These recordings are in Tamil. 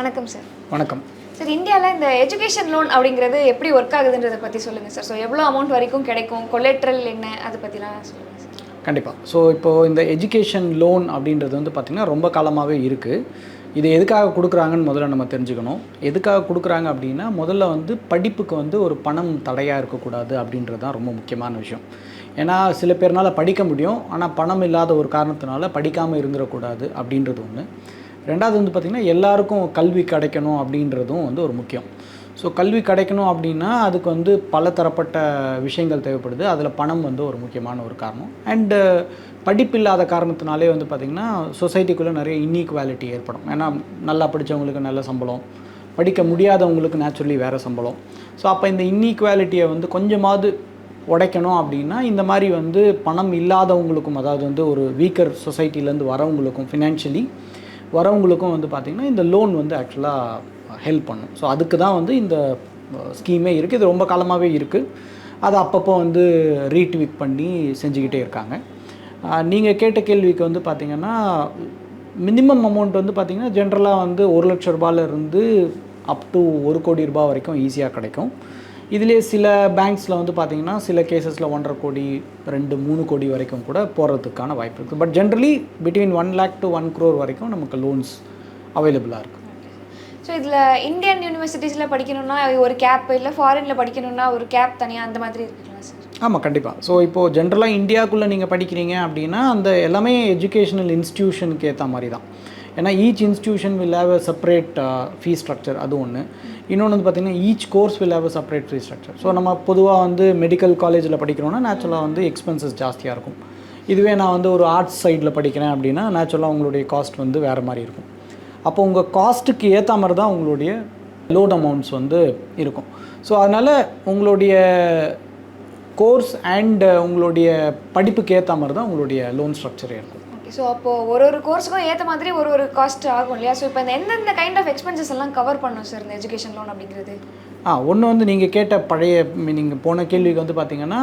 வணக்கம் சார் வணக்கம். சார் இந்தியாவில் இந்த எஜுகேஷன் லோன் அப்படிங்கிறது எப்படி ஒர்க் ஆகுதுன்றதை பற்றி சொல்லுங்கள் சார் ஸோ எவ்வளோ அமௌண்ட் வரைக்கும் கிடைக்கும்? கொலேட்ரல் என்ன? அதை பற்றிலாம் சொல்லுங்கள் சார் கண்டிப்பாக ஸோ இப்போது இந்த எஜுகேஷன் லோன் அப்படின்றது வந்து பார்த்திங்கன்னா ரொம்ப காலமாகவே இருக்குது இது எதுக்காக கொடுக்குறாங்கன்னு முதல்ல நம்ம தெரிஞ்சுக்கணும். எதுக்காக கொடுக்குறாங்க அப்படின்னா முதல்ல வந்து படிப்புக்கு வந்து ஒரு பணம் தடையாக இருக்கக்கூடாது அப்படின்றது தான் ரொம்ப முக்கியமான விஷயம். ஏன்னா சில பேர்னால் படிக்க முடியும். ஆனால் பணம் இல்லாத ஒரு காரணத்தினால படிக்காமல் இருந்துடக்கூடாது அப்படின்றது ஒன்று ரெண்டாவது வந்து பார்த்திங்கன்னா எல்லாருக்கும் கல்வி கிடைக்கணும் அப்படின்றதும் வந்து ஒரு முக்கியம். ஸோ கல்வி கிடைக்கணும் அப்படின்னா அதுக்கு வந்து பல தரப்பட்ட விஷயங்கள் தேவைப்படுது. அதில் பணம் வந்து ஒரு முக்கியமான ஒரு காரணம். அண்டு படிப்பு இல்லாத காரணத்தினாலே வந்து பார்த்திங்கன்னா சொசைட்டிக்குள்ளே நிறைய இன்ஈக்வாலிட்டி ஏற்படும். ஏன்னா நல்லா படித்தவங்களுக்கு நல்ல சம்பளம். படிக்க முடியாதவங்களுக்கு நேச்சுரலி வேறு சம்பளம். ஸோ அப்போ இந்த இன்ஈக்வாலிட்டியை வந்து கொஞ்சமாவது உடைக்கணும் அப்படின்னா இந்த மாதிரி வந்து பணம் இல்லாதவங்களுக்கும் அதாவது வந்து ஒரு வீக்கர் சொசைட்டிலேருந்து வரவங்களுக்கும் ஃபினான்ஷியலி வரவங்களுக்கும் வந்து பார்த்திங்கன்னா இந்த லோன் வந்து ஆக்சுவலாக ஹெல்ப் பண்ணும். ஸோ அதுக்கு தான் வந்து இந்த ஸ்கீமே இருக்குது இது ரொம்ப காலமாகவே இருக்குது அதை அப்பப்போ வந்து ரீட்வீக் பண்ணி செஞ்சுக்கிட்டே இருக்காங்க. நீங்கள் கேட்ட கேள்விக்கு வந்து பார்த்திங்கன்னா மினிமம் அமௌண்ட் வந்து பார்த்திங்கன்னா ஜென்ரலாக வந்து ஒரு லட்ச ரூபாயிலிருந்து அப் டு ஒரு கோடி ரூபாய் வரைக்கும் ஈஸியாக கிடைக்கும். இதுலேயே சில பேங்க்ஸில் வந்து பார்த்திங்கன்னா சில கேசஸில் ஒன்றரை கோடி ரெண்டு மூணு கோடி வரைக்கும் கூட போகிறதுக்கான வாய்ப்பு இருக்குது but generally between one lakh to one crore வரைக்கும் நமக்கு லோன்ஸ் அவைலபிளாக இருக்குது ஸோ இதில் இந்தியன் யூனிவர்சிட்டிஸில் படிக்கணும்னா ஒரு கேப் இல்லை ஃபாரினில் படிக்கணும்னா ஒரு கேப் தனியாக அந்த மாதிரி இருக்குங்களா சார் ஆமாம் கண்டிப்பாக ஸோ இப்போது ஜென்ரலாக இந்தியாவுக்குள்ளே நீங்கள் படிக்கிறீங்க அப்படின்னா அந்த எல்லாமே எஜுகேஷனல் இன்ஸ்டிடியூஷனுக்கு ஏற்ற மாதிரி தான். ஏன்னா each institution will have a separate fee structure அது ஒன்று இன்னொன்று வந்து பார்த்திங்கன்னா each course will have a separate structure so நம்ம பொதுவாக வந்து மெடிக்கல் காலேஜில் படிக்கிறோன்னா நேச்சுரலாக வந்து எக்ஸ்பென்சஸ் ஜாஸ்தியாக இருக்கும். இதுவே நான் வந்து ஒரு ஆர்ட்ஸ் சைடில் படிக்கிறேன் அப்படின்னா நேச்சுரலாக உங்களுடைய காஸ்ட் வந்து வேறு மாதிரி இருக்கும். அப்போ உங்கள் காஸ்ட்டுக்கு ஏற்ற மாதிரி தான் உங்களுடைய லோன் அமௌண்ட்ஸ் வந்து இருக்கும். ஸோ அதனால் உங்களுடைய கோர்ஸ் அண்ட் உங்களுடைய படிப்புக்கு ஏற்ற மாதிரி தான் உங்களுடைய லோன் ஸ்ட்ரக்சரே இருக்கும். ஸோ அப்போது ஒரு ஒரு கோர்ஸுக்கும் ஏற்ற மாதிரி ஒரு ஒரு காஸ்ட் ஆகும் இல்லையா? ஸோ இப்போ இந்த எந்தெந்த கைண்ட் ஆஃப் எக்ஸ்பென்சஸ் எல்லாம் கவர் பண்ணும் சார் இந்த எஜுகேஷன் லோன் அப்படிங்கிறது? ஆ ஒன்று வந்து நீங்கள் கேட்ட பழைய நீங்கள் போன கேள்விக்கு வந்து பார்த்தீங்கன்னா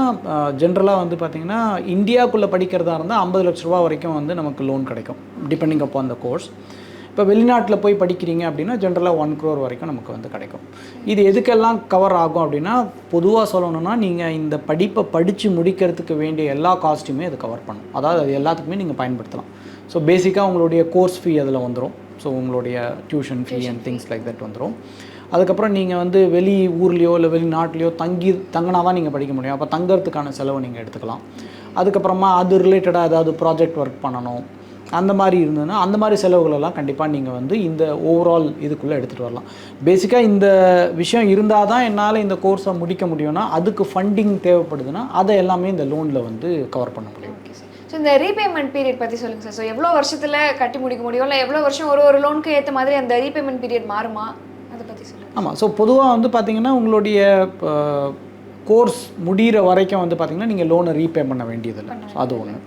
ஜென்ரலாக வந்து பார்த்தீங்கன்னா இந்தியாவுக்குள்ளே படிக்கிறதா இருந்தால் ஐம்பது லட்ச ரூபா வரைக்கும் வந்து நமக்கு லோன் கிடைக்கும் டிபெண்டிங் அப்போ அந்த கோர்ஸ் இப்போ வெளிநாட்டில் போய் படிக்கிறீங்க அப்படின்னா ஜென்ரலாக ஒன் க்ரோர் வரைக்கும் நமக்கு வந்து கிடைக்கும். இது எதுக்கெல்லாம் கவர் ஆகும் அப்படின்னா பொதுவாக சொல்லணும்னா நீங்கள் இந்த படிப்பை படித்து முடிக்கிறதுக்கு வேண்டிய எல்லா காஸ்ட்டையுமே அது கவர் பண்ணும். அதாவது அது எல்லாத்துக்குமே நீங்கள் பயன்படுத்தலாம். ஸோ பேசிக்காக உங்களுடைய கோர்ஸ் ஃபீ அதில் வந்துடும் ஸோ உங்களுடைய tuition fee and things like that வந்துடும் அதுக்கப்புறம் நீங்கள் வந்து வெளி ஊர்லேயோ இல்லை வெளிநாட்டிலையோ தங்கி தங்கினா தான் நீங்கள் படிக்க முடியும். அப்போ தங்கிறதுக்கான செலவை நீங்கள் எடுத்துக்கலாம். அதுக்கப்புறமா அது ரிலேட்டடாக ஏதாவது ப்ராஜெக்ட் ஒர்க் பண்ணணும். அந்த மாதிரி இருந்ததுன்னா அந்த மாதிரி செலவுகளெல்லாம் கண்டிப்பாக நீங்கள் வந்து இந்த ஓவரால் இதுக்குள்ளே எடுத்துகிட்டு வரலாம். பேசிக்காக இந்த விஷயம் இருந்தால் தான் என்னால் இந்த கோர்ஸை முடிக்க முடியும்னா அதுக்கு ஃபண்டிங் தேவைப்படுதுன்னா அதை எல்லாமே இந்த லோனில் வந்து கவர் பண்ண முடியும். ஸோ இந்த ரீபேமெண்ட் பீரியட் பற்றி சொல்லுங்கள் சார் ஸோ எவ்வளோ வருஷத்தில் கட்டி முடிக்க முடியும்? இல்லை எவ்வளோ வருஷம் ஒரு ஒரு லோனுக்கு ஏற்ற மாதிரி அந்த ரீபேமெண்ட் பீரியட் மாறுமா? அதை பற்றி சொல்லுங்கள் ஆமாம் ஸோ பொதுவாக வந்து பார்த்தீங்கன்னா உங்களுடைய கோர்ஸ் முடிகிற வரைக்கும் வந்து பார்த்தீங்கன்னா நீங்கள் லோனை ரீபே பண்ண வேண்டியதில்லை. ஸோ அது ஒன்று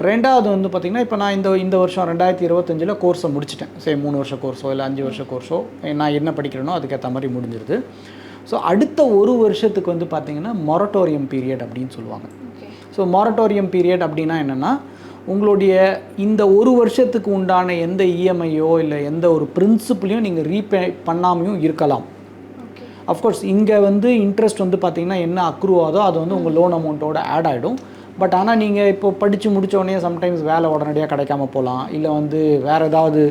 ரெண்டாவது வந்து பார்த்திங்கன்னா இப்போ நான் இந்த இந்த வருஷம் ரெண்டாயிரத்தி இருபத்தஞ்சில் கோர்ஸை முடிச்சிட்டேன். சரி மூணு வருஷம் கோர்ஸோ இல்லை அஞ்சு வருஷம் கோர்ஸோ நான் என்ன படிக்கிறேனோ அதுக்கேற்ற மாதிரி முடிஞ்சிருது. ஸோ அடுத்த ஒரு வருஷத்துக்கு வந்து பார்த்திங்கன்னா மொரட்டோரியம் பீரியட் அப்படின்னு சொல்லுவாங்க. ஸோ மொரட்டோரியம் பீரியட் அப்படின்னா என்னென்னா உங்களுடைய இந்த ஒரு வருஷத்துக்கு உண்டான எந்த இஎம்ஐயோ இல்லை எந்த ஒரு பிரின்சிபலையும் நீங்கள் ரீபே பண்ணாமையும் இருக்கலாம். அஃப்கோர்ஸ் இங்கே வந்து இன்ட்ரெஸ்ட் வந்து பார்த்தீங்கன்னா என்ன அக்ரூவாதோ அது வந்து உங்கள் லோன் அமௌண்ட்டோட ஆட் ஆகிடும் பட் ஆனால் நீங்கள் இப்போ படித்து முடித்தோடனே சம்டைம்ஸ் வேலை உடனடியாக கிடைக்காம போகலாம் இல்லை வந்து வேறு ஏதாவது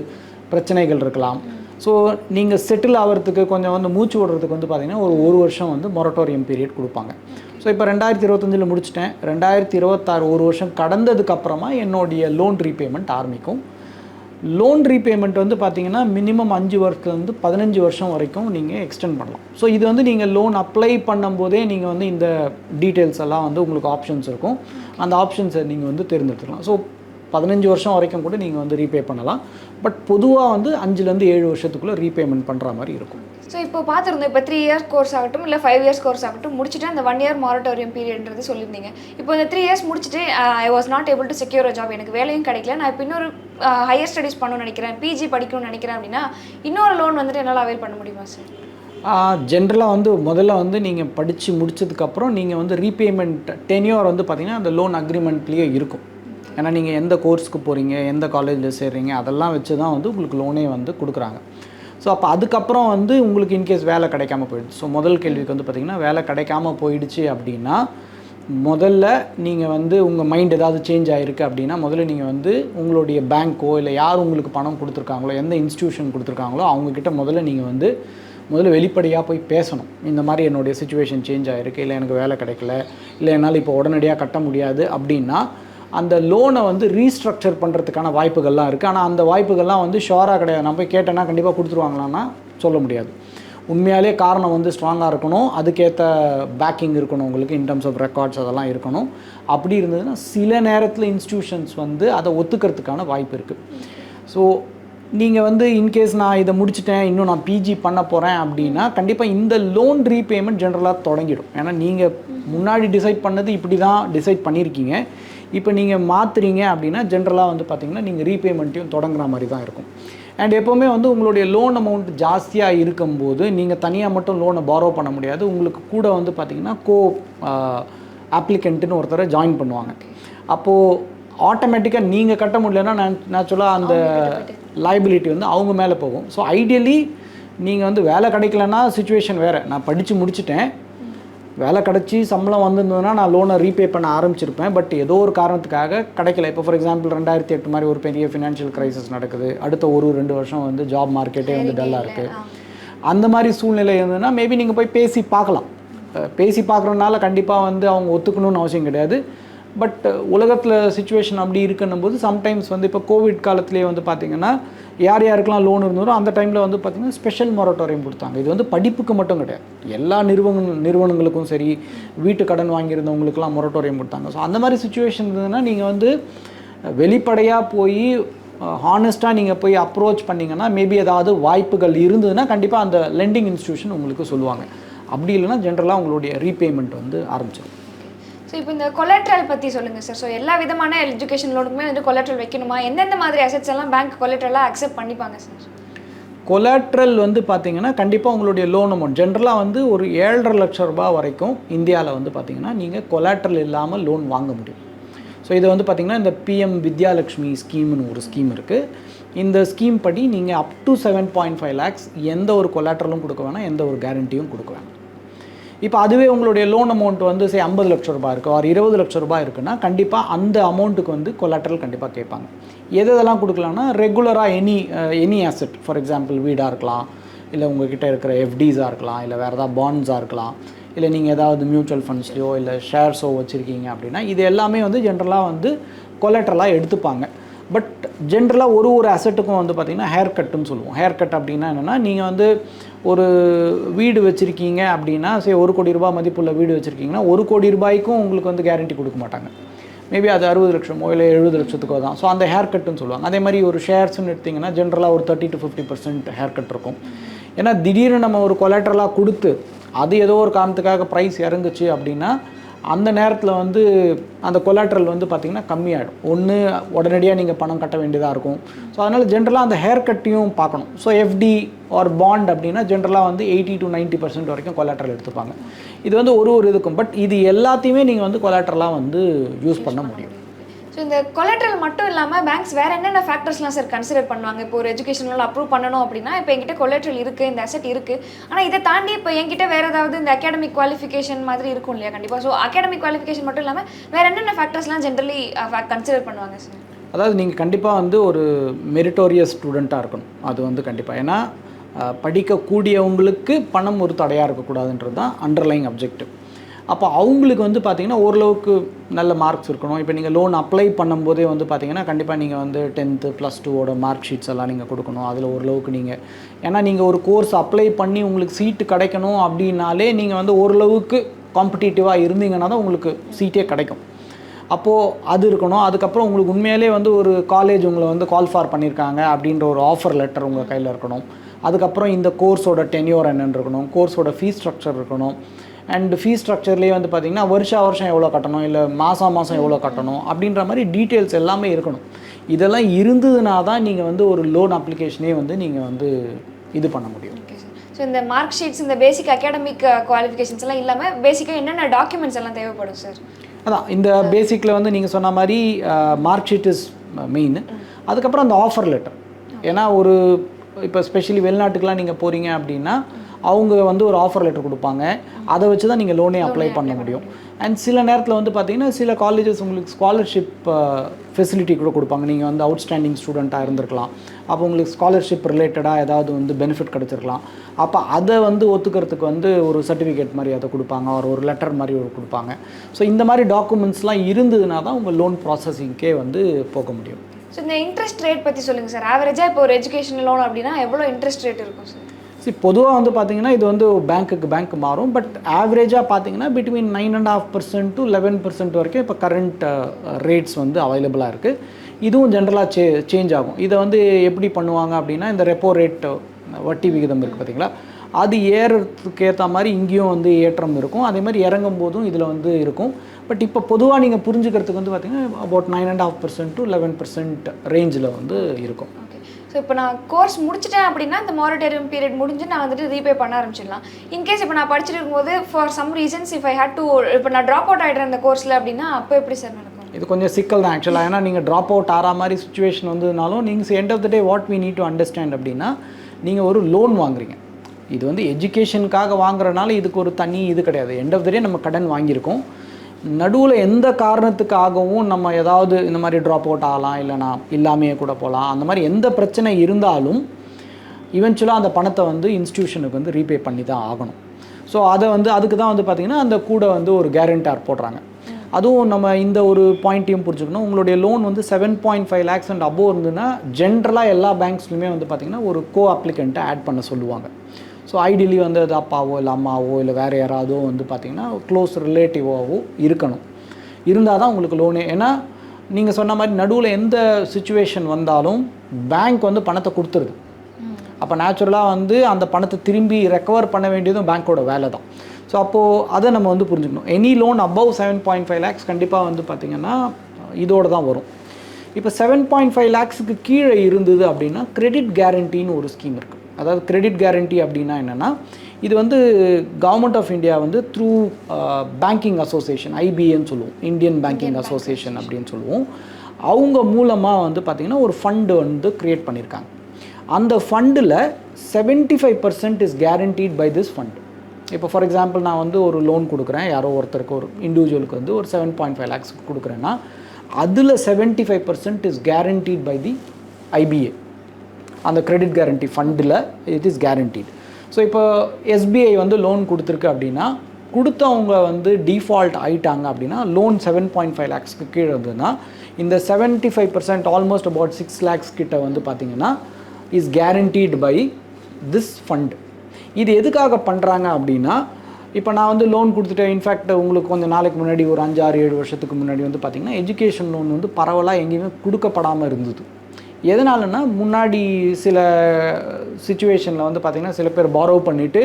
பிரச்சனைகள் இருக்கலாம். ஸோ நீங்கள் செட்டில் ஆகிறதுக்கு கொஞ்சம் வந்து மூச்சு விடுறதுக்கு வந்து பார்த்தீங்கன்னா ஒரு ஒரு வருஷம் வந்து மொரட்டோரியம் பீரியட் கொடுப்பாங்க. ஸோ இப்போ ரெண்டாயிரத்தி இருபத்தஞ்சில் முடிச்சிட்டேன். ரெண்டாயிரத்தி இருபத்தாறு ஒரு வருஷம் கடந்ததுக்கப்புறமா என்னுடைய லோன் ரீபேமெண்ட் ஆரம்பிக்கும். லோன் ரீபேமெண்ட் வந்து பார்த்தீங்கன்னா மினிமம் அஞ்சு வருஷத்துலேருந்து பதினஞ்சு வருஷம் வரைக்கும் நீங்கள் எக்ஸ்டெண்ட் பண்ணலாம். ஸோ இது வந்து நீங்கள் லோன் அப்ளை பண்ணும்போதே நீங்கள் வந்து இந்த டீட்டெயில்ஸ் எல்லாம் வந்து உங்களுக்கு ஆப்ஷன்ஸ் இருக்கும். அந்த ஆப்ஷன்ஸை நீங்கள் வந்து தேர்ந்தெடுத்துக்கலாம். ஸோ பதினஞ்சு வருஷம் வரைக்கும் கூட நீங்கள் வந்து ரீபே பண்ணலாம். பட் பொதுவாக வந்து அஞ்சுலேருந்து ஏழு வருஷத்துக்குள்ளே ரீபேமெண்ட் பண்ணுற மாதிரி இருக்கும். ஸோ இப்போ பார்த்துருந்தோம் இப்போ த்ரீ இயர்ஸ் கோர்ஸ் ஆகட்டும் இல்லை ஃபைவ் இயர்ஸ் கோர்ஸ் ஆகட்டும் முடிச்சுட்டு அந்த ஒன் இயர் மாரட்டோரியம் பீரியட்ன்றது சொல்லியிருந்தீங்க. இப்போ இந்த த்ரீ இயர்ஸ் முடிச்சுட்டு I was not able to secure a job எனக்கு வேலையும் கிடைக்கல. நான் இப்போ இன்னொரு ஹையர் ஸ்டடீஸ் பண்ணணும்னு நினைக்கிறேன் பிஜி படிக்கணும்னு நினைக்கிறேன் அப்படின்னா இன்னொரு லோன் வந்துட்டு என்னால் அவைல் பண்ண முடியுமா சார் ஜென்ரலாக வந்து முதல்ல வந்து நீங்கள் படித்து முடிச்சதுக்கப்புறம் நீங்கள் வந்து ரீபேமெண்ட் டென்யூர் வந்து பார்த்தீங்கன்னா அந்த லோன் அக்ரிமெண்ட்லேயே இருக்கும். ஏன்னா நீங்கள் எந்த கோர்ஸ்க்கு போகிறீங்க எந்த காலேஜில் சேர்றீங்க அதெல்லாம் வச்சு தான் வந்து உங்களுக்கு லோனே வந்து கொடுக்குறாங்க. ஸோ அப்போ அதுக்கப்புறம் வந்து உங்களுக்கு இன்கேஸ் வேலை கிடைக்காம போயிடுச்சு ஸோ முதல் கேள்விக்கு வந்து பார்த்திங்கன்னா வேலை கிடைக்காம போயிடுச்சு அப்படின்னா முதல்ல நீங்கள் வந்து உங்கள் மைண்ட் ஏதாவது சேஞ்ச் ஆகிருக்கு அப்படின்னா முதல்ல நீங்கள் வந்து உங்களுடைய பேங்க்கோ இல்லை யார் உங்களுக்கு பணம் கொடுத்துருக்காங்களோ எந்த இன்ஸ்டியூஷன் கொடுத்துருக்காங்களோ அவங்கக்கிட்ட முதல்ல நீங்கள் வந்து முதல்ல வெளிப்படையாக போய் பேசணும். இந்த மாதிரி என்னுடைய சுச்சுவேஷன் சேஞ்ச் ஆகிருக்கு இல்லை எனக்கு வேலை கிடைக்கல இல்லை என்னால் இப்போ உடனடியாக கட்ட முடியாது அப்படின்னா அந்த லோனை வந்து ரீஸ்ட்ரக்சர் பண்ணுறதுக்கான வாய்ப்புகள்லாம் இருக்குது ஆனால் அந்த வாய்ப்புகள்லாம் வந்து ஷோராக கிடையாது. நான் போய் கேட்டேன்னா கண்டிப்பாக கொடுத்துருவாங்களான்னா சொல்ல முடியாது. உண்மையாலே காரணம் வந்து ஸ்ட்ராங்காக இருக்கணும். அதுக்கேற்ற பேக்கிங் இருக்கணும் உங்களுக்கு இன் டர்ம்ஸ் ஆஃப் ரெக்கார்ட்ஸ் அதெல்லாம் இருக்கணும். அப்படி இருந்ததுன்னா சில நேரத்தில் இன்ஸ்டியூஷன்ஸ் வந்து அதை ஒத்துக்கிறதுக்கான வாய்ப்பு இருக்குது ஸோ நீங்கள் வந்து இன்கேஸ் நான் இதை முடிச்சிட்டேன் இன்னும் நான் பிஜி பண்ண போகிறேன் அப்படின்னா கண்டிப்பாக இந்த லோன் ரீபேமெண்ட் ஜென்ரலாக தொடங்கிடும். ஏன்னா நீங்கள் முன்னாடி டிசைட் பண்ணது இப்படி தான் டிசைட் பண்ணியிருக்கீங்க இப்போ நீங்கள் மாற்றுறீங்க அப்படின்னா ஜென்ரலாக வந்து பார்த்தீங்கன்னா நீங்கள் ரீபேமெண்ட்டையும் தொடங்குற மாதிரி தான் இருக்கும். அண்ட் எப்போவுமே வந்து உங்களுடைய லோன் அமௌண்ட் ஜாஸ்தியாக இருக்கும்போது நீங்கள் தனியாக மட்டும் லோனை பாரோ பண்ண முடியாது. உங்களுக்கு கூட வந்து பார்த்தீங்கன்னா கோ ஆப்ளிகண்ட்டுன்னு ஒருத்தரை ஜாயின் பண்ணுவாங்க. அப்போது ஆட்டோமேட்டிக்காக நீங்கள் கட்ட முடியலன்னா நான் நேச்சுரலாக அந்த லைபிலிட்டி வந்து அவங்க மேலே போகும். ஸோ ஐடியலி நீங்கள் வந்து வேலை கிடைக்கலன்னா சுச்சுவேஷன் வேறு. நான் படித்து முடிச்சிட்டேன். வேலை கிடச்சி சம்பளம் வந்திருந்ததுன்னா நான் லோனை ரீபே பண்ண ஆரம்பிச்சிருப்பேன். பட் ஏதோ ஒரு காரணத்துக்காக கிடைக்கல. இப்போ ஃபார் எக்ஸாம்பிள் ரெண்டாயிரத்தி எட்டு மாதிரி ஒரு பெரிய ஃபினான்ஷியல் கிரைசிஸ் நடக்குது. அடுத்த ஒரு ரெண்டு வருஷம் வந்து ஜாப் மார்க்கெட்டே வந்து டல்லாக இருக்குது அந்த மாதிரி சூழ்நிலை இருந்ததுன்னா மேபி நீங்கள் போய் பேசி பார்க்கலாம். பேசி பார்க்குறதுனால கண்டிப்பாக வந்து அவங்க ஒத்துக்கணும்னு அவசியம் கிடையாது. பட் உலகத்தில் சுச்சுவேஷன் அப்படி இருக்குன்னும் போது சம்டைம்ஸ் வந்து இப்போ கோவிட் காலத்திலே வந்து பார்த்திங்கன்னா யார் யாருக்கெல்லாம் லோன் இருந்ததோ அந்த டைமில் வந்து பார்த்திங்கன்னா ஸ்பெஷல் மொரட்டோரியம் கொடுத்தாங்க. இது வந்து படிப்புக்கு மட்டும் கிடையாது. எல்லா நிறுவன நிறுவனங்களுக்கும் சரி வீட்டு கடன் வாங்கியிருந்தவங்களுக்குலாம் மொரட்டோரியம் கொடுத்தாங்க. ஸோ அந்த மாதிரி சுச்சுவேஷன் இருந்ததுன்னா நீங்கள் வந்து வெளிப்படையாக போய் ஹானஸ்ட்டாக நீங்கள் போய் அப்ரோச் பண்ணிங்கன்னா மேபி ஏதாவது வாய்ப்புகள் இருந்ததுன்னா கண்டிப்பாக அந்த லெண்டிங் இன்ஸ்டியூஷன் உங்களுக்கு சொல்லுவாங்க. அப்படி இல்லைன்னா ஜென்ரலாக உங்களுடைய ரீபேமெண்ட் வந்து ஆரம்பிச்சிடும் ஸோ இப்போ இந்த கொலட்ரல் பற்றி சொல்லுங்கள் சார் ஸோ எல்லா விதமான எஜுகேஷன் லோனுக்குமே வந்து கொலட்ரல் வைக்கணுமா? எந்தெந்த மாதிரி அசெட்ஸ் எல்லாம் பேங்க் கொலட்ரலாக அக்செப்ட் பண்ணிப்பாங்க சார் கொலாட்ரல் வந்து பார்த்தீங்கன்னா கண்டிப்பாக உங்களுடைய லோன் அமௌண்ட் ஜென்ரலாக வந்து ஒரு ஏழரை லட்சம் ரூபாய் வரைக்கும் இந்தியாவில் வந்து பார்த்தீங்கன்னா நீங்கள் கொலாட்ரல் இல்லாமல் லோன் வாங்க முடியும். ஸோ இது வந்து பார்த்தீங்கன்னா இந்த பிஎம் வித்யாலட்சுமி ஸ்கீம்னு ஒரு ஸ்கீம் இருக்குது இந்த ஸ்கீம் படி நீங்கள் up to seven point five lakhs எந்த ஒரு கொலாட்ரலும் கொடுக்க வேணாம் எந்த ஒரு கேரண்டியும் கொடுக்க வேணாம். இப்போ அதுவே உங்களுடைய லோன் அமௌண்ட் வந்து சே ஐம்பது லட்ச ரூபாய் இருக்குது ஆர் இருபது லட்ச ரூபாய் இருக்குன்னா கண்டிப்பாக அந்த அமௌண்ட்டுக்கு வந்து கொலாட்ரல் கண்டிப்பாக கேட்பாங்க. எது எதெல்லாம் கொடுக்கலாம்னா ரெகுலராக any any asset for example வீடாக இருக்கலாம் இல்லை உங்ககிட்ட இருக்கிற எஃப்டிஸாக இருக்கலாம் இல்லை வேறு ஏதாவது பாண்ட்ஸாக இருக்கலாம் இல்லை நீங்கள் ஏதாவது மியூச்சுவல் ஃபண்ட்ஸ்லையோ இல்லை ஷேர்ஸோ வச்சுருக்கீங்க அப்படின்னா இது எல்லாமே வந்து ஜென்ரலாக வந்து கொலாட்ரலாக எடுத்துப்பாங்க. பட் ஜென்ரலாக ஒரு ஒரு அசட்டுக்கும் வந்து பார்த்திங்கன்னா ஹேர் கட்டுன்னு சொல்லுவோம். ஹேர் கட் அப்படின்னா என்னென்னா நீங்கள் வந்து ஒரு வீடு வச்சுருக்கீங்க அப்படின்னா சரி ஒரு கோடி ரூபாய் மதிப்புள்ள வீடு வச்சுருக்கீங்கன்னா ஒரு கோடி ரூபாய்க்கும் உங்களுக்கு வந்து கேரண்டி கொடுக்க மாட்டாங்க. மேபி அது அறுபது லட்சமோ இல்லை எழுபது லட்சத்துக்கோ தான். ஸோ அந்த ஹேர் கட்டுன்னு சொல்லுவாங்க. அதே மாதிரி ஒரு ஷேர்ஸ்னு எடுத்திங்கன்னா ஜென்ரலாக ஒரு thirty to fifty percent haircut இருக்கும். ஏன்னா திடீர்னு நம்ம ஒரு கொலாட்ரலாக கொடுத்து அது ஏதோ ஒரு காரணத்துக்காக ப்ரைஸ் இறங்குச்சு அப்படின்னா அந்த நேரத்தில் வந்து அந்த கொலாட்ரல் வந்து பார்த்திங்கன்னா கம்மியாகிடும் ஒன்று உடனடியாக நீங்கள் பணம் கட்ட வேண்டியதாக இருக்கும். ஸோ அதனால் ஜென்ரலாக அந்த ஹேர் கட்டையும் பார்க்கணும். ஸோ எஃப்டி ஆர் பாண்ட் அப்படின்னா ஜென்ரலாக வந்து எயிட்டி டு 90% பர்சன்ட் வரைக்கும் கொலாட்ரல் எடுத்துப்பாங்க. இது வந்து ஒரு ஒரு இதுக்கும். பட் இது எல்லாத்தையுமே நீங்கள் வந்து கொலாட்ரலாக வந்து யூஸ் பண்ண முடியும். இந்த கொலட்ரல் மட்டும் இல்லாமல் பேங்க்ஸ் வேறு என்னென்ன ஃபேக்டர்ஸ்லாம் சார் கன்சிடர் பண்ணுவாங்க? இப்போ ஒரு எஜுகேஷன் லோன் அப்ரூவ் பண்ணணும் அப்படின்னா இப்போ என்கிட்ட கொலட்ரல் இருக்குது இந்த அசெட் இருக்குது ஆனால் இதை தாண்டி இப்போ என்கிட்ட வேறு ஏதாவது இந்த அகாடமிக் குவாலிஃபிகேஷன் மாதிரி இருக்கும் இல்லையா? கண்டிப்பாக ஸோ அகாடமிக் குவாலிஃபிகேஷன் மட்டும் இல்லாமல் வேறு என்னென்ன ஃபேக்டர்ஸ்லாம் ஜென்ரலி கன்சிடர் பண்ணுவாங்க சார் அதாவது நீங்கள் கண்டிப்பாக வந்து ஒரு மெரிட்டோரியஸ் ஸ்டூடெண்ட்டாக இருக்கணும். அது வந்து கண்டிப்பாக ஏன்னா படிக்கக்கூடியவங்களுக்கு பணம் ஒரு தடையாக இருக்கக்கூடாதுன்றது தான் அண்டர்லைங் அப்ஜெக்டிவ் அப்போ அவங்களுக்கு வந்து பார்த்தீங்கன்னா ஓரளவுக்கு நல்ல மார்க்ஸ் இருக்கணும். இப்போ நீங்கள் லோன் அப்ளை பண்ணும்போதே வந்து பார்த்தீங்கன்னா கண்டிப்பாக நீங்கள் வந்து டென்த்து ப்ளஸ் டூவோட மார்க் ஷீட்ஸ் எல்லாம் நீங்கள் கொடுக்கணும். அதில் ஓரளவுக்கு நீங்கள் ஏன்னா நீங்கள் ஒரு கோர்ஸ் அப்ளை பண்ணி உங்களுக்கு சீட்டு கிடைக்கணும் அப்படின்னாலே நீங்கள் வந்து ஓரளவுக்கு காம்படிட்டிவாக இருந்தீங்கன்னா தான் உங்களுக்கு சீட்டே கிடைக்கும். அப்போது அது இருக்கணும். அதுக்கப்புறம் உங்களுக்கு உண்மையிலே வந்து ஒரு காலேஜ் உங்களை வந்து கால் ஃபார் பண்ணியிருக்காங்க அப்படின்ற ஒரு ஆஃபர் லெட்டர் உங்கள் கையில் இருக்கணும். அதுக்கப்புறம் இந்த கோர்ஸோட டென்யூர் என்னென்னு இருக்கணும். கோர்ஸோட ஃபீஸ் ஸ்ட்ரக்சர் இருக்கணும். அண்ட் ஃபீஸ் ஸ்ட்ரக்சர்லேயே வந்து பார்த்தீங்கன்னா வருஷா வருஷம் எவ்வளோ கட்டணும்? இல்லை மாதம் மாதம் எவ்வளோ கட்டணும்? அப்படின்ற மாதிரி டீட்டெயில்ஸ் எல்லாமே இருக்கணும். இதெல்லாம் இருந்ததுனா தான் நீங்கள் வந்து ஒரு லோன் அப்ளிகேஷனே வந்து நீங்கள் வந்து இது பண்ண முடியும். ஓகே சார் ஸோ இந்த மார்க் ஷீட்ஸ் இந்த பேசிக் அகாடமிக் குவாலிஃபிகேஷன்ஸ் எல்லாம் இல்லாமல் பேசிக்காக என்னென்ன டாக்குமெண்ட்ஸ் எல்லாம் தேவைப்படும் சார் அதான் இந்த பேசிக்கில் வந்து நீங்கள் சொன்ன மாதிரி மார்க் ஷீட் இஸ் மெயின் அதுக்கப்புறம் அந்த ஆஃபர் லெட்டர் ஏன்னா ஒரு இப்போ ஸ்பெஷலி வெளிநாட்டுக்குலாம் நீங்கள் போகிறீங்க அப்படின்னா அவங்க வந்து ஒரு ஆஃபர் லெட்டர் கொடுப்பாங்க. அதை வச்சு தான் நீங்கள் லோனே அப்ளை பண்ண முடியும். அண்ட் சில நேரத்தில் வந்து பார்த்தீங்கன்னா சில காலேஜஸ் உங்களுக்கு ஸ்காலர்ஷிப் ஃபெசிலிட்டி கூட கொடுப்பாங்க. நீங்கள் வந்து அவுட்ஸ்டாண்டிங் ஸ்டூடெண்ட்டாக இருந்திருக்கலாம். அப்போ உங்களுக்கு ஸ்காலர்ஷிப் ரிலேட்டடாக ஏதாவது வந்து பெனிஃபிட் கிடச்சிருக்கலாம். அப்போ அதை வந்து ஒத்துக்கிறதுக்கு வந்து ஒரு சர்டிஃபிகேட் மாதிரி அதை கொடுப்பாங்க. ஒரு ஒரு லெட்டர் மாதிரி ஒரு கொடுப்பாங்க. ஸோ இந்த மாதிரி டாக்குமெண்ட்ஸ்லாம் இருந்ததுனா தான் உங்கள் லோன் ப்ராசஸிங்க்கே வந்து போக முடியும். ஸோ இந்த இன்ட்ரெஸ்ட் ரேட் பற்றி சொல்லுங்கள் சார் ஆவரேஜாக இப்போ ஒரு எஜுகேஷன் லோன் அப்படின்னா எவ்வளோ இன்ட்ரெஸ்ட் ரேட் இருக்கும் சார் சரி பொதுவாக வந்து பார்த்தீங்கன்னா இது வந்து பேங்க்குக்கு பேங்க் மாறும். பட் ஆவரேஜாக பார்த்தீங்கன்னா between nine and half percent to eleven percent வரைக்கும் இப்போ கரண்ட் ரேட்ஸ் வந்து அவைலபிளாக இருக்குது இதுவும் ஜென்ரலாக சே சேஞ்ச் ஆகும். இதை வந்து எப்படி பண்ணுவாங்க அப்படின்னா இந்த ரெப்போ ரேட் uh, வட்டி விகிதம் இருக்குது பார்த்தீங்களா அது ஏறுறதுக்கு ஏற்ற மாதிரி இங்கேயும் வந்து ஏற்றம் இருக்கும். அதே மாதிரி இறங்கும் போதும் இதில் வந்து இருக்கும். பட் இப்போ பொதுவாக நீங்கள் புரிஞ்சுக்கிறதுக்கு வந்து பார்த்தீங்கன்னா about nine and half percent to eleven percent ரேஞ்சில் வந்து இருக்கும். ஸோ இப்போ நான் கோர்ஸ் முடிச்சிட்டேன் அப்படின்னா இந்த மாரட்டோரியம் பீரியட் முடிஞ்சு நான் வந்துட்டு ரீபே பண்ண ஆரம்பிச்சிடலாம். இன்கேஸ் இப்போ நான் படிச்சுட்டு இருக்கும்போது for some reasons if I had to இப்போ நான் ட்ராப் அவுட் ஆகிடுறேன் அந்த கோர்ஸில் அப்படின்னா அப்போ எப்படி சார் நடக்கும்? இது கொஞ்சம் சிக்கல் தான் ஆக்சுவலாக ஏன்னா நீங்கள் ட்ராப் அவுட் ஆகிற மாதிரி சுச்சுவேஷன் வந்ததுனாலும் நீங்கள் end of the day what we need to understand அப்படின்னா நீங்கள் ஒரு லோன் வாங்குறீங்க. இது வந்து எஜுகேஷனுக்காக வாங்குறதுனால இதுக்கு ஒரு தனி இது கிடையாது. எண்ட் ஆஃப் த டே நம்ம கடன் வாங்கியிருக்கோம். நடுவில் எந்த காரணத்துக்காகவும் நம்ம ஏதாவது இந்த மாதிரி ட்ராப் அவுட் ஆகலாம் இல்லைனா இல்லாமையே கூட போகலாம். அந்த மாதிரி எந்த பிரச்சனை இருந்தாலும் இவென்ச்சுவலாக அந்த பணத்தை வந்து இன்ஸ்டியூஷனுக்கு வந்து ரீபே பண்ணி தான் ஆகணும். ஸோ அதை வந்து அதுக்கு தான் வந்து பார்த்திங்கன்னா அந்த கூட வந்து ஒரு கேரண்டார் போடுறாங்க. அதுவும் நம்ம இந்த ஒரு பாயிண்ட்டையும் புரிஞ்சுக்கணும். உங்களுடைய லோன் வந்து seven point five lakhs and above இருந்ததுன்னா ஜென்ரலாக எல்லா பேங்க்ஸ்லையுமே வந்து பார்த்திங்கன்னா ஒரு கோ அப்ளிகண்ட்டை ஆட் பண்ண சொல்லுவாங்க. ஸோ ஐடியலி வந்து அது அப்பாவோ இல்லை அம்மாவோ இல்லை வேறு யாராவதோ வந்து பார்த்திங்கன்னா க்ளோஸ் ரிலேட்டிவாகவோ இருக்கணும். இருந்தால் தான் உங்களுக்கு லோனே ஏன்னா நீங்கள் சொன்ன மாதிரி நடுவில் எந்த சுச்சுவேஷன் வந்தாலும் பேங்க் வந்து பணத்தை கொடுத்துருது. அப்போ நேச்சுரலாக வந்து அந்த பணத்தை திரும்பி ரெக்கவர் பண்ண வேண்டியதும் பேங்க்கோட வேலை தான். ஸோ அப்போது அதை நம்ம வந்து புரிஞ்சுக்கணும். Any loan above seven point five lakhs கண்டிப்பாக வந்து பார்த்திங்கன்னா இதோடு தான் வரும். இப்போ செவன் பாயிண்ட் ஃபைவ் லேக்ஸுக்கு கீழே இருந்தது அப்படின்னா கிரெடிட் கேரண்டின்னு ஒரு ஸ்கீம் இருக்குது அதாவது கிரெடிட் கேரண்டி அப்படின்னா என்னென்னா இது வந்து கவர்மெண்ட் ஆஃப் இந்தியா வந்து த்ரூ பேங்கிங் அசோசியேஷன் ஐபிஏன்னு சொல்லுவோம். இந்தியன் பேங்கிங் அசோசியேஷன் அப்படின்னு சொல்லுவோம். அவங்க மூலமாக வந்து பார்த்திங்கன்னா ஒரு ஃபண்டு வந்து க்ரியேட் பண்ணியிருக்காங்க அந்த ஃபண்டில் seventy five percent is guaranteed by this fund இப்போ ஃபார் எக்ஸாம்பிள் நான் வந்து ஒரு லோன் கொடுக்குறேன். யாரோ ஒருத்தருக்கு ஒரு இண்டிவிஜுவலுக்கு வந்து ஒரு செவன் பாயிண்ட் ஃபைவ் லேக்ஸ் கொடுக்குறேன்னா அதில் seventy five percent is guaranteed by the IPA அந்த கிரெடிட் கேரண்டி ஃபண்டில் இட் இஸ் கேரண்டீடு ஸோ இப்போ எஸ்பிஐ வந்து லோன் கொடுத்துருக்கு அப்படின்னா கொடுத்தவங்க வந்து டிஃபால்ட் ஆயிட்டாங்க அப்படின்னா லோன் செவன் பாயிண்ட் ஃபைவ் லேக்ஸ்க்கு கீழே இருந்ததுன்னா இந்த seventy five percent almost about six lakhs கிட்ட வந்து பார்த்திங்கன்னா is guaranteed by this fund இது எதுக்காக பண்ணுறாங்க அப்படின்னா இப்போ நான் வந்து லோன் கொடுத்துட்டேன். இன்ஃபேக்ட் உங்களுக்கு கொஞ்சம் நாளைக்கு முன்னாடி ஒரு அஞ்சு ஆறு ஏழு வருஷத்துக்கு முன்னாடி வந்து பார்த்திங்கன்னா எஜுகேஷன் லோன் வந்து பரவலாக எங்கேயுமே கொடுக்கப்படாமல் இருந்தது. எதனாலன்னா முன்னாடி சில சுச்சுவேஷனில் வந்து பார்த்திங்கன்னா சில பேர் பாரோ பண்ணிவிட்டு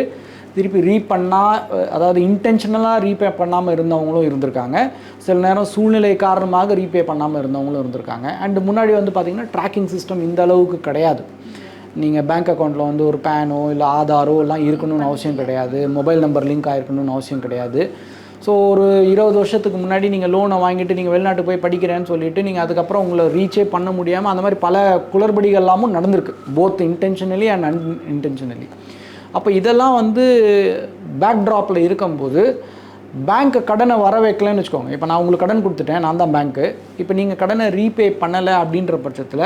திருப்பி ரீ பண்ணால் அதாவது இன்டென்ஷனலாக ரீபே பண்ணாமல் இருந்தவங்களும் இருந்திருக்காங்க. சில நேரம் சூழ்நிலை காரணமாக ரீபே பண்ணாமல் இருந்தவங்களும் இருந்திருக்காங்க. அண்டு முன்னாடி வந்து பார்த்திங்கன்னா ட்ராக்கிங் சிஸ்டம் இந்த அளவுக்கு கிடையாது. நீங்கள் பேங்க் அக்கௌண்ட்டில் வந்து ஒரு பேனோ இல்லை ஆதாரோ எல்லாம் இருக்கணும்னு அவசியம் கிடையாது. மொபைல் நம்பர் லிங்க் ஆகிருக்கணும்னு அவசியம் கிடையாது. ஸோ ஒரு இருபது வருஷத்துக்கு முன்னாடி நீங்கள் லோனை வாங்கிட்டு நீங்கள் வெளிநாட்டு போய் படிக்கிறேன்னு சொல்லிட்டு நீங்கள் அதுக்கப்புறம் உங்களை ரீச்சே பண்ண முடியாமல் அந்த மாதிரி பல குளறுபடிகள் எல்லாமும் நடந்திருக்கு. Both intentionally and unintentionally அப்போ இதெல்லாம் வந்து பேக்ட்ராப்பில் இருக்கும்போது பேங்க்கு கடனை வர வைக்கலன்னு வச்சுக்கோங்க. இப்போ நான் உங்களுக்கு கடன் கொடுத்துட்டேன் நான் தான் பேங்க்கு. இப்போ நீங்கள் கடனை ரீபே பண்ணலை அப்படின்ற பட்சத்தில்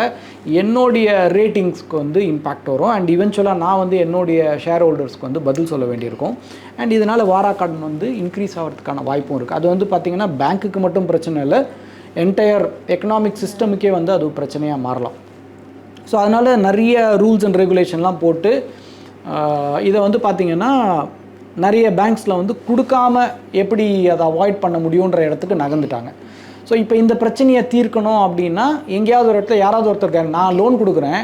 என்னுடைய ரேட்டிங்ஸ்க்கு வந்து இம்பேக்ட் வரும். அண்ட் இவென்ச்சுவலாக நான் வந்து என்னுடைய ஷேர் ஹோல்டர்ஸ்க்கு வந்து பதில் சொல்ல வேண்டியிருக்கும். அண்ட் இதனால் வாரா கடன் வந்து இன்க்ரீஸ் ஆகிறதுக்கான வாய்ப்பும் இருக்குது அது வந்து பார்த்திங்கன்னா பேங்க்குக்கு மட்டும் பிரச்சனை இல்லை என்டையர் எக்கனாமிக் சிஸ்டமுக்கே வந்து அது பிரச்சனையாக மாறலாம். ஸோ அதனால் நிறைய ரூல்ஸ் அண்ட் ரெகுலேஷன்லாம் போட்டு இதை வந்து பார்த்திங்கன்னா நிறைய பேங்க்ஸில் வந்து கொடுக்காம எப்படி அதை அவாய்ட் பண்ண முடியுன்ற இடத்துக்கு நகர்ந்துட்டாங்க. ஸோ இப்போ இந்த பிரச்சனையை தீர்க்கணும் அப்படின்னா எங்கேயாவது ஒரு இடத்துல யாராவது ஒருத்தர் நான் லோன் கொடுக்குறேன்.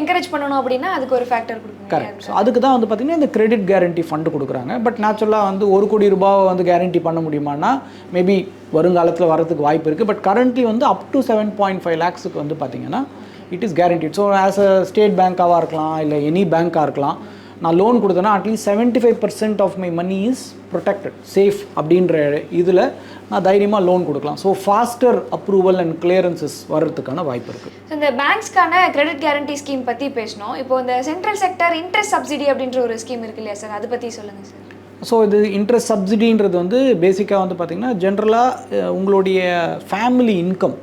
என்கரேஜ் பண்ணணும் அப்படின்னா அதுக்கு ஒரு ஃபேக்டர் கரெக்ட் ஸோ அதுக்கு தான் வந்து பார்த்திங்கன்னா இந்த கிரெடிட் கேரண்டி ஃபண்டு கொடுக்குறாங்க. பட் நேச்சுரலாக வந்து ஒரு கோடி ரூபாவை வந்து கேரண்டி பண்ண முடியுமானா மேபி வருங்காலத்தில் வரதுக்கு வாய்ப்பு இருக்குது பட் கரண்ட்லி வந்து up to seven point five லேக்ஸுக்கு வந்து பார்த்திங்கன்னா it is guaranteed so as a state பேங்க்காவாக இருக்கலாம் இல்லை எனி பேங்க்காக இருக்கலாம் நான் லோன் கொடுத்தேன்னா at least seventy five percent of my money is protected safe அப்படின்ற இதில் நான் தைரியமாக லோன் கொடுக்கலாம். So faster approval and clearances வர்றதுக்கான வாய்ப்பு இருக்குது ஸோ இந்த பேங்க்ஸ்க்கான கிரெடிட் கேரண்டி ஸ்கீம் பற்றி பேசணும். இப்போ இந்த சென்ட்ரல் செக்டர் இன்ட்ரெஸ்ட் சப்சிடி அப்படின்ற ஒரு ஸ்கீம் இருக்கு இல்லையா சார் அதை பற்றி சொல்லுங்கள் சார் ஸோ இது இன்ட்ரெஸ்ட் சப்சிடின்றது வந்து பேசிக்காக வந்து பார்த்திங்கன்னா ஜென்ரலாக உங்களுடைய ஃபேமிலி இன்கம்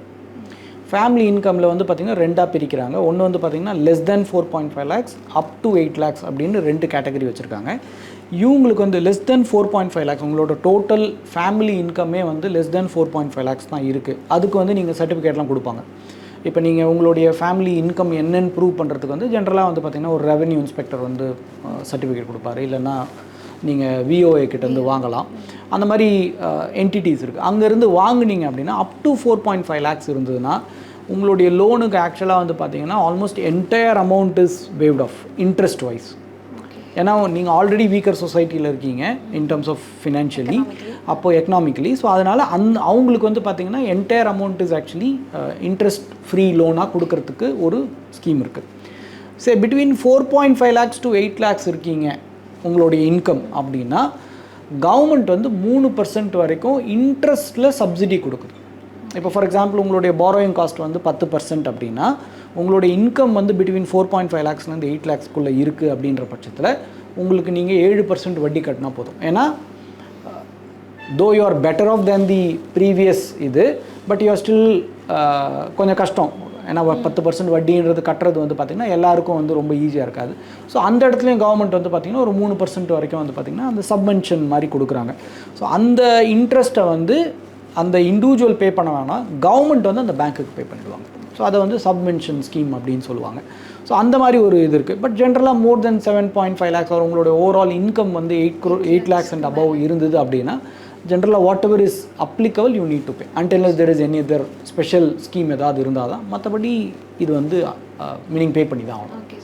ஃபேமிலி இன்கமில் வந்து பார்த்திங்கன்னா ரெண்டாக பிரிக்கிறாங்க. ஒன்று வந்து பார்த்திங்கன்னா less than four point five lakhs up to eight lakhs அப்படின்னு ரெண்டு கேட்டகரி வச்சுருக்காங்க. இவங்களுக்கு வந்து less than four point five lakhs உங்களோட டோட்டல் ஃபேமிலி இன்கமே வந்து less than four point five lakhs தான் இருக்குது அதுக்கு வந்து நீங்கள் சர்டிஃபிகேட்லாம் கொடுப்பாங்க. இப்போ நீங்கள் உங்களுடைய ஃபேமிலி இன்கம் என்னென்னு ப்ரூவ் பண்ணுறதுக்கு வந்து ஜென்ரலாக வந்து பார்த்திங்கன்னா ஒரு ரெவன்யூ இன்ஸ்பெக்டர் வந்து சர்டிஃபிகேட் கொடுப்பாரு. இல்லைன்னா நீங்கள் விஓஏ கிட்டேருந்து வாங்கலாம். அந்த மாதிரி என்டிட்டிஸ் இருக்குது அங்கேருந்து வாங்குனீங்க அப்படின்னா up to four point five lakhs இருந்ததுன்னா உங்களுடைய லோனுக்கு ஆக்சுவலாக வந்து பார்த்தீங்கன்னா almost entire amount is waived off interest wise ஏன்னா நீங்கள் ஆல்ரெடி வீக்கர் சொசைட்டியில் இருக்கீங்க இன் டர்ம்ஸ் ஆஃப் ஃபினான்ஷியலி அப்போ எக்கனாமிக்கலி ஸோ அதனால் அந் அவங்களுக்கு வந்து பார்த்தீங்கன்னா entire amount is actually interest free லோனாக கொடுக்கறதுக்கு ஒரு ஸ்கீம் இருக்குது சரி between four point five lakhs to eight lakhs இருக்கீங்க. உங்களுடைய இன்கம் அப்படின்னா கவர்மெண்ட் வந்து மூணு பர்சன்ட் வரைக்கும் இன்ட்ரெஸ்ட்டில் சப்சிடி கொடுக்குது. இப்போ ஃபார் எக்ஸாம்பிள் உங்களுடைய பாரோயிங் காஸ்ட் வந்து பத்து பர்சன்ட் அப்படின்னா உங்களுடைய இன்கம் வந்து பிட்வீன் ஃபோர் பாயிண்ட் ஃபைவ் லேக்ஸ்லேருந்து எயிட் லேக்ஸ்க்குள்ளே இருக்குது அப்படின்ற பட்சத்தில் உங்களுக்கு நீங்கள் ஏழு பர்சன்ட் வட்டி கட்டினா போதும். ஏன்னா though you are better off than the previous இது பட் யூ ஆர் ஸ்டில் கொஞ்சம் கஷ்டம். ஏன்னா பத்து பர்சன்ட் வட்டின்றது கட்டுறது வந்து பார்த்திங்கன்னா எல்லாருக்கும் வந்து ரொம்ப ஈஸியாக இருக்காது. ஸோ அந்த இடத்துலையும் கவர்மெண்ட் வந்து பார்த்திங்கன்னா ஒரு மூணு பர்சன்ட் வரைக்கும் வந்து பார்த்திங்கன்னா அந்த சப்மென்ஷன் மாதிரி கொடுக்குறாங்க. ஸோ அந்த இன்ட்ரெஸ்ட்டை வந்து அந்த இண்டிவிஜுவல் பே பண்ண வேணாம். கவர்மெண்ட் வந்து அந்த பேங்க்குக்கு பே பண்ணிடுவாங்க. ஸோ அதை வந்து சப்மென்ஷன் ஸ்கீம் அப்படின்னு சொல்லுவாங்க. ஸோ அந்த மாதிரி ஒரு இது இருக்குது பட் ஜென்ரலாக more than seven point five lakhs உங்களுடைய ஓவரால் இன்கம் வந்து எயிட் க்ரோ எயிட் லேக்ஸ் அண்ட் அபவ் இருந்தது அப்படின்னா ஜென்ரலாக whatever is applicable you need to pay unless there is any other special scheme ஏதாவது இருந்தால் தான் மற்றபடி இது வந்து மீனிங் பே பண்ணி தான் ஆகணும். ஓகே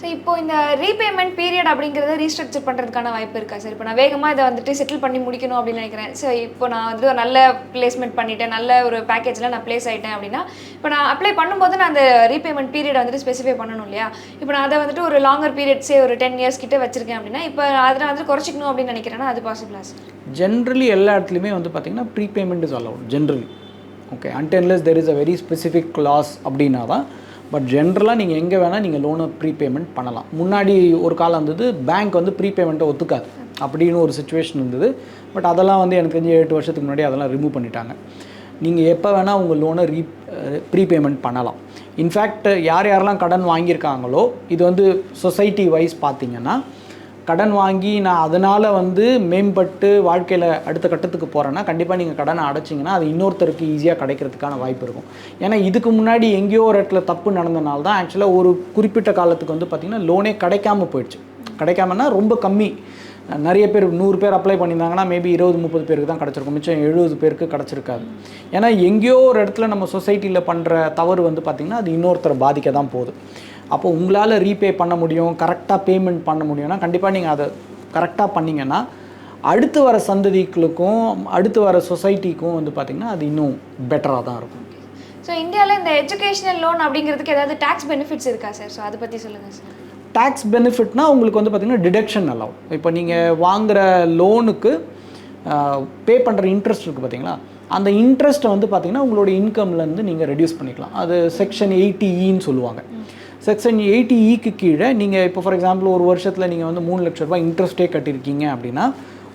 ஸோ இப்போ இந்த ரீபேமெண்ட் பீரியட் அப்படிங்கிறத ரீஸ்ட்ரக்சர் பண்ணுறதுக்கான வாய்ப்பு இருக்கா சார் இப்போ நான் வேகமாக இதை வந்துட்டு செட்டில் பண்ணி முடிக்கணும் அப்படின்னு நினைக்கிறேன். ஸோ இப்போ நான் வந்து ஒரு நல்ல பிளேஸ்மெண்ட் பண்ணிட்டேன் நல்ல ஒரு பேக்கேஜில் நான் ப்ளேஸ் ஆகிட்டேன் அப்படின்னா இப்போ நான் அப்ளை பண்ணும்போது நான் அந்த ரீபேமெண்ட் பீரியட் வந்துட்டு ஸ்பெசிஃபை பண்ணணும் இல்லையா? இப்போ நான் அதை வந்துட்டு ஒரு லாங்கர் பீரியட்ஸே ஒரு டென் இயர்ஸ் கிட்ட வச்சிருக்கேன் அப்படின்னா இப்போ அதை வந்துட்டு வந்து குறைச்சிக்கணும் அப்படின்னு நினைக்கிறேன்னா அது பாசிபிளா சார் ஜென்ரலி எல்லா இடத்துலையுமே வந்து பார்த்திங்கன்னா prepayment is allowed generally okay unless there is a very specific laws அப்படின்னா தான் பட் ஜென்ரலாக நீங்கள் எங்கே வேணால் நீங்கள் லோனை ப்ரீபேமெண்ட் பண்ணலாம். முன்னாடி ஒரு காலம் இருந்தது பேங்க் வந்து ப்ரீபேமெண்ட்டை ஒத்துக்காது. அப்படின்னு ஒரு சுச்சுவேஷன் இருந்தது. பட் அதெல்லாம் வந்து எனக்கு தெரிஞ்சு எட்டு வருஷத்துக்கு முன்னாடி அதெல்லாம் ரிமூவ் பண்ணிட்டாங்க. நீங்கள் எப்போ வேணால் உங்கள் லோனை ரீ ப்ரீபேமெண்ட் பண்ணலாம். இன்ஃபேக்ட் யார் யாரெல்லாம் கடன் வாங்கியிருக்காங்களோ இது வந்து சொசைட்டி வைஸ் பார்த்தீங்கன்னா கடன் வாங்கி நான் அதனால் வந்து மேம்பட்டு வாழ்க்கையில் அடுத்த கட்டத்துக்கு போகிறேன்னா கண்டிப்பாக நீங்கள் கடனை அடைச்சிங்கன்னா அது இன்னொருத்தருக்கு ஈஸியாக கிடைக்கிறதுக்கான வாய்ப்பு இருக்கும். ஏன்னா இதுக்கு முன்னாடி எங்கேயோ ஒரு இடத்துல தப்பு நடந்தனால தான் ஆக்சுவலாக ஒரு குறிப்பிட்ட காலத்துக்கு வந்து பார்த்திங்கன்னா லோனே கிடைக்காம போயிடுச்சு. கிடைக்காமன்னா ரொம்ப கம்மி. நிறைய பேர் நூறு பேர் அப்ளை பண்ணியிருந்தாங்கன்னா மேபி இருபது முப்பது பேருக்கு தான் கிடச்சிருக்கும். மிச்சம் எழுபது பேருக்கு கிடச்சிருக்காது. ஏன்னா எங்கேயோ ஒரு இடத்துல நம்ம சொசைட்டியில் பண்ணுற தவறு வந்து பார்த்திங்கன்னா அது இன்னொருத்தரை பாதிக்க தான் போகுது. அப்போ உங்களால் ரீபே பண்ண முடியும் கரெக்டாக பேமெண்ட் பண்ண முடியும்னா கண்டிப்பாக நீங்கள் அதை கரெக்டாக பண்ணிங்கன்னா அடுத்து வர சந்ததிகளுக்கும் அடுத்து வர சொசைட்டிக்கும் வந்து பார்த்திங்கன்னா அது இன்னும் பெட்டராக தான் இருக்கும். ஸோ இந்தியாவில் இந்த எஜுகேஷனல் லோன் அப்படிங்கிறதுக்கு ஏதாவது டேக்ஸ் பெனிஃபிட்ஸ் இருக்கா சார் ஸோ அதை பற்றி சொல்லுங்கள் சார் டேக்ஸ் பெனிஃபிட்னா உங்களுக்கு வந்து பார்த்திங்கன்னா டிடக்ஷன் அலவ் இப்போ நீங்கள் வாங்குகிற லோனுக்கு பே பண்ணுற இன்ட்ரெஸ்ட் இருக்குது பார்த்தீங்களா அந்த இன்ட்ரெஸ்ட்டை வந்து பார்த்திங்கன்னா உங்களோட இன்கம்லேருந்து நீங்கள் ரெடியூஸ் பண்ணிக்கலாம். அது செக்ஷன் எயிட்டி இன்னு சொல்லுவாங்க. செக்ஷன் எயிட்டி இக்கு கீழே நீங்கள் இப்போ ஃபார் எக்ஸாம்பிள் ஒரு வருஷத்தில் நீங்கள் வந்து மூணு லட்ச ரூபாய் இன்ட்ரெஸ்ட்டே கட்டியிருக்கீங்க அப்படின்னா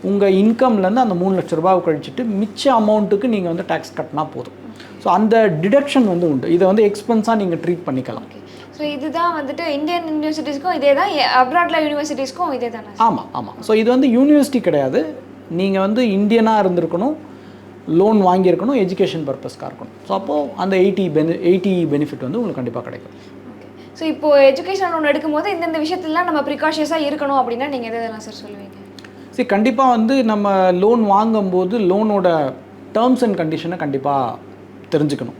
உங்கள் இன்கம்லேருந்து அந்த மூணு லட்ச ரூபாவை கழிச்சிட்டு மிச்ச அமௌண்ட்டுக்கு நீங்கள் வந்து டேக்ஸ் கட்டினா போதும். ஸோ அந்த டிடக்ஷன் வந்து உண்டு. இதை வந்து எக்ஸ்பென்ஸாக நீங்கள் ட்ரீட் பண்ணிக்கலாம். ஸோ இதுதான் வந்துட்டு இந்தியன் யூனிவர்சிட்டிஸ்க்கும் இதே தான் அப்ராட்ல யூனிவர்சிட்டிஸ்க்கும் இதே தானே ஆமாம் ஆமாம் ஸோ இது வந்து யூனிவர்சிட்டி கிடையாது. நீங்கள் வந்து இந்தியனாக இருந்திருக்கணும் லோன் வாங்கியிருக்கணும் எஜுகேஷன் பர்பஸ்க்காக இருக்கணும். ஸோ அப்போது அந்த எயிட்டி பெனி எயிட்டி பெனிஃபிட் வந்து உங்களுக்கு கண்டிப்பாக கிடைக்கும். ஸோ இப்போ எஜுகேஷன் லோன் எடுக்கும்போது இந்தந்த விஷயத்துலலாம் நம்ம ப்ரிகாஷியஸாக இருக்கணும் அப்படின்னா நீங்கள் எதெல்லாம் சார் சொல்லுவீங்க? சரி கண்டிப்பாக வந்து நம்ம லோன் வாங்கும்போது லோனோட டேர்ம்ஸ் அண்ட் கண்டிஷனை கண்டிப்பாக தெரிஞ்சுக்கணும்.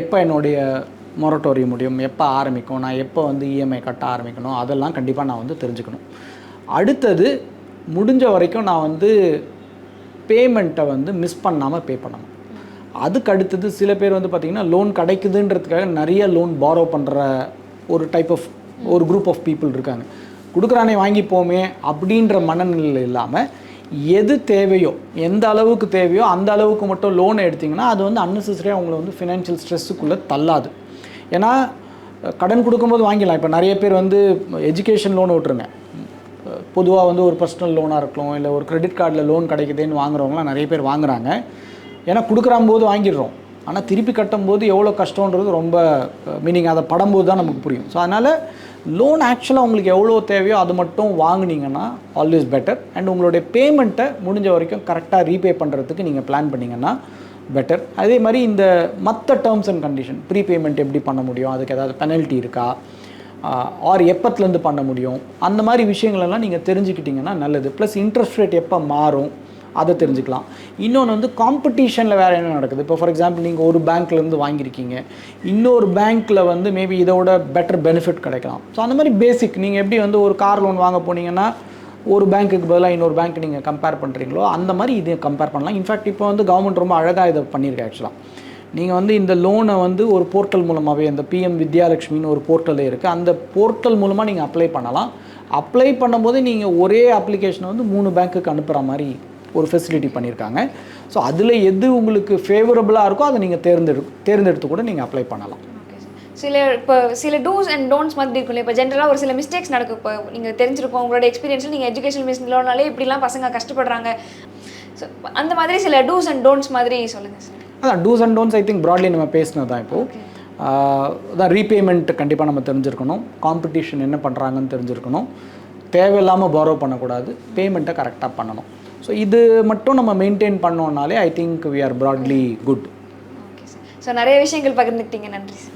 எப்போ என்னுடைய மொரட்டோரியம் முடியும் எப்போ ஆரம்பிக்கும் நான் எப்போ வந்து இஎம்ஐ கட்ட ஆரம்பிக்கணும் அதெல்லாம் கண்டிப்பாக நான் வந்து தெரிஞ்சுக்கணும். அடுத்தது முடிஞ்ச வரைக்கும் நான் வந்து பேமெண்ட்டை வந்து மிஸ் பண்ணாமல் பே பண்ணணும். அதுக்கு அடுத்தது சில பேர் வந்து பார்த்திங்கன்னா லோன் கிடைக்குதுன்றதுக்காக நிறைய லோன் பாரோ பண்ணுற ஒரு டைப் ஆஃப் ஒரு குரூப் ஆஃப் பீப்புள் இருக்காங்க. கொடுக்குறானே வாங்கிப்போமே அப்படின்ற மனநிலை இல்லாமல் எது தேவையோ எந்த அளவுக்கு தேவையோ அந்த அளவுக்கு மட்டும் லோன் எடுத்திங்கன்னா அது வந்து அன்னெசரியாக உங்களை வந்து ஃபினான்ஷியல் ஸ்ட்ரெஸ்ஸுக்குள்ளே தள்ளாது. ஏன்னா கடன் கொடுக்கும்போது வாங்கிடலாம். இப்போ நிறைய பேர் வந்து எஜுகேஷன் லோன் விட்ருங்க பொதுவாக வந்து ஒரு பர்சனல் லோனாக இருக்கலாம் இல்லை ஒரு கிரெடிட் கார்டில் லோன் கிடைக்குதுன்னு வாங்குறவங்களாம் நிறைய பேர் வாங்குறாங்க. ஏன்னா கொடுக்குறம்போது வாங்கிடுறோம். ஆனால் திருப்பி கட்டும்போது எவ்வளோ கஷ்டன்றது ரொம்ப மீனிங் அதை படும்போது தான் நமக்கு புரியும். ஸோ அதனால் லோன் ஆக்சுவலாக உங்களுக்கு எவ்வளோ தேவையோ அது மட்டும் வாங்குனீங்கன்னா ஆல்வேஸ் பெட்டர் அண்ட் உங்களுடைய பேமெண்ட்டை முடிஞ்ச வரைக்கும் கரெக்டாக ரீபே பண்ணுறதுக்கு நீங்கள் பிளான் பண்ணிங்கன்னா பெட்டர் அதே மாதிரி இந்த மற்ற terms and condition prepayment எப்படி பண்ண முடியும்? அதுக்கு ஏதாவது பெனல்ட்டி இருக்கா? ஆர் எப்பத்துலேருந்து பண்ண முடியும்? அந்த மாதிரி விஷயங்களெல்லாம் நீங்கள் தெரிஞ்சுக்கிட்டிங்கன்னா நல்லது. ப்ளஸ் இன்ட்ரெஸ்ட் ரேட் எப்போ மாறும்? அதை தெரிஞ்சுக்கலாம். இன்னொன்று வந்து காம்படிஷனில் வேறு என்ன நடக்குது? இப்போ ஃபார் எக்ஸாம்பிள் நீங்கள் ஒரு பேங்க்லேருந்து வாங்கியிருக்கீங்க. இன்னொரு பேங்க்கில் வந்து மேபி இதோட பெட்டர் பெனிஃபிட் கிடைக்கலாம். ஸோ அந்த மாதிரி பேசிக் நீங்கள் எப்படி வந்து ஒரு கார் லோன் வாங்க போனீங்கன்னா ஒரு பேங்க்குக்கு பதிலாக இன்னொரு பேங்க் நீங்கள் கம்பேர் பண்ணுறீங்களோ அந்த மாதிரி இதை கம்பேர் பண்ணலாம். இன்ஃபேக்ட் இப்போ வந்து கவர்மெண்ட் ரொம்ப அழகாக இதை பண்ணியிருக்கேன் ஆக்சுவலாக நீங்கள் வந்து இந்த லோனை வந்து ஒரு போர்ட்டல் மூலமாகவே அந்த பிஎம் வித்யாலட்சுமின்னு ஒரு போர்ட்டலே இருக்குது அந்த போர்ட்டல் மூலமாக நீங்கள் அப்ளை பண்ணலாம். அப்ளை பண்ணும்போது நீங்கள் ஒரே அப்ளிகேஷனை வந்து மூணு பேங்க்குக்கு அனுப்புகிற மாதிரி ஒரு ஃபெசிலிட்டி பண்ணியிருக்காங்க. ஸோ அதில் எது உங்களுக்கு ஃபேவரபுளாக இருக்கோ அதை நீங்கள் தேர்ந்தெடு தேர்ந்தெடுத்து கூட நீங்கள் அப்ளை பண்ணலாம். சில இப்போ சில டூஸ் அண்ட் டோன்ட்ஸ் மாதிரி இருக்குல்ல இப்போ ஜென்ரலாக ஒரு சில மிஸ்டேக்ஸ் நடக்கும். இப்போ நீங்கள் தெரிஞ்சிருப்போம் உங்களோட எக்ஸ்பீரியன்ஸில் நீங்கள் எஜுகேஷன் மிஸ் லோனாலே இப்படிலாம் பசங்க கஷ்டப்படுறாங்க. ஸோ அந்த மாதிரி சில டூஸ் அண்ட் டோன்ட்ஸ் மாதிரி சொல்லுங்கள் சார் அதான் dos and don'ts I think broadly நம்ம பேசினது தான் இப்போது அதான் ரீபேமெண்ட் கண்டிப்பாக நம்ம தெரிஞ்சிருக்கணும். காம்படிஷன் என்ன பண்ணுறாங்கன்னு தெரிஞ்சிருக்கணும். தேவையில்லாமல் borrow பண்ணக்கூடாது. பேமெண்ட்டை கரெக்டாக பண்ணணும். ஸோ இது மட்டும் நம்ம maintain பண்ணோம்னாலே I think we are broadly good okay sir so நிறைய விஷயங்கள் பகிர்ந்துக்கிட்டீங்க. நன்றி சார்